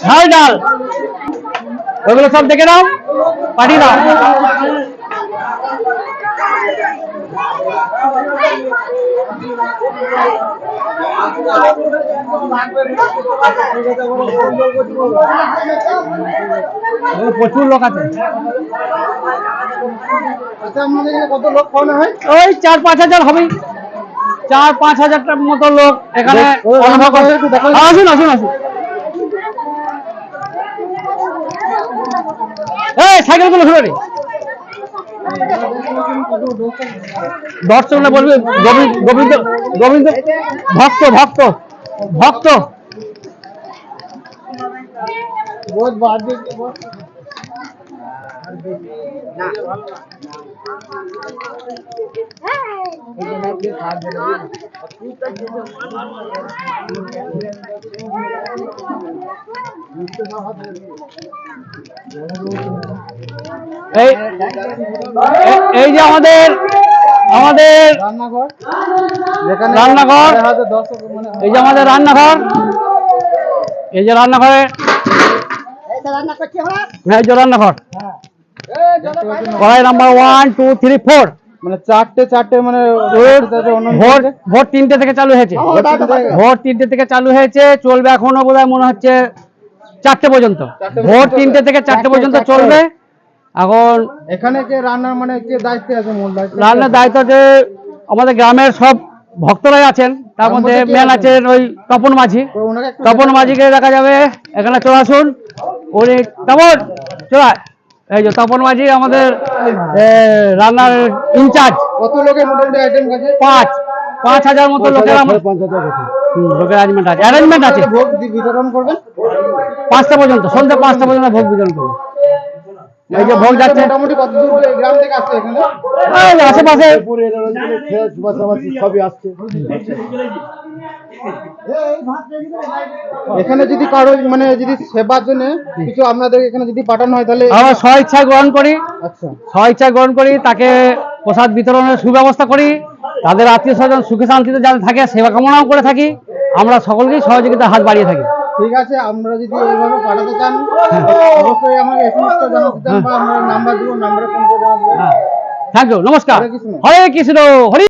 ঝাল ডাল ওগুলো সব দেখে নাও পাঠিয়ে দাও। প্রচুর লোক আছে। আচ্ছা কত লোক খাওয়ানো হয়? ওই চার পাঁচ হাজার হবে চার পাঁচ হাজারটার মতো লোক এখানে হ্যাঁ, আসুন আসুন আসুন। এই সাইকেলগুলো শুনে দর্শকরা বলবে গোবিন্দ গোবিন্দ ভক্ত ভক্ত ভক্ত। না। এই এই যে আমাদের আমাদের রান্নাঘর। রান্নাঘর। মানে এই যে আমাদের রান্নাঘর এই যে রান্নাঘরে হ্যাঁ। রান্নাঘর কড়াই number one two three four মানে চারটে চারটে মানে ভোর ভোর তিনটে থেকে চালু হয়েছে। ভোর তিনটে থেকে চালু হয়েছে চলবে এখনও বোধ মনে হচ্ছে চারটে পর্যন্ত। ভোর তিনটে থেকে চারটে পর্যন্ত চলবে। এখন এখানে কে রান্নার মানে কে দায়িত্বে আছে মূল দায়িত্ব। রান্নার দায়িত্ব যে আমাদের গ্রামের সব ভক্তরাই আছেন। তার মধ্যে মেন আছেন? ওই তপন মাঝি। তপন মাঝিকে দেখা যাবে। এখানে চলে আসুন। উনি তপন চলা এই যে তপন মাঝি আমাদের রান্নার ইনচার্জ। কত লোকের মোটামুটি আইটেম আছে পাঁচ। পাঁচ হাজার মতো লোকের লোকের অ্যারেঞ্জমেন্ট আছে অ্যারেঞ্জমেন্ট আছে। ভোগ বিতরণ করবেন? পাঁচটা পর্যন্ত সন্ধ্যা পাঁচটা পর্যন্ত ভোগ বিতরণ করব। এই যে ভোগ যাচ্ছে। মোটামুটি কত দূর গ্রাম থেকে আসছে এখানে? আশেপাশে সবই আসছে এখানে যদি কারও মানে যদি সেবার জন্য কিছু আপনাদের এখানে যদি পাঠানো হয় তাহলে আমরা স্ব ইচ্ছায় গ্রহণ করি। আচ্ছা। স্ব ইচ্ছায় গ্রহণ করি তাকে প্রসাদ বিতরণের সুব্যবস্থা করি। তাদের আত্মীয় স্বজন সুখে শান্তিতে যাতে থাকে সেবা কামনাও করে থাকি। আমরা সকলকেই সহযোগিতা হাত বাড়িয়ে থাকি। ঠিক আছে আমরা যদি এইভাবে পাঠাতে চান অবশ্যই আমাকে এসএমএস করে জানাতে চান বা আমরা নাম্বার দিব নাম্বারে ফোন করে জানাতে হ্যাঁ থ্যাংক ইউ নমস্কার হরে কৃষ্ণ। হরে কৃষ্ণ হরি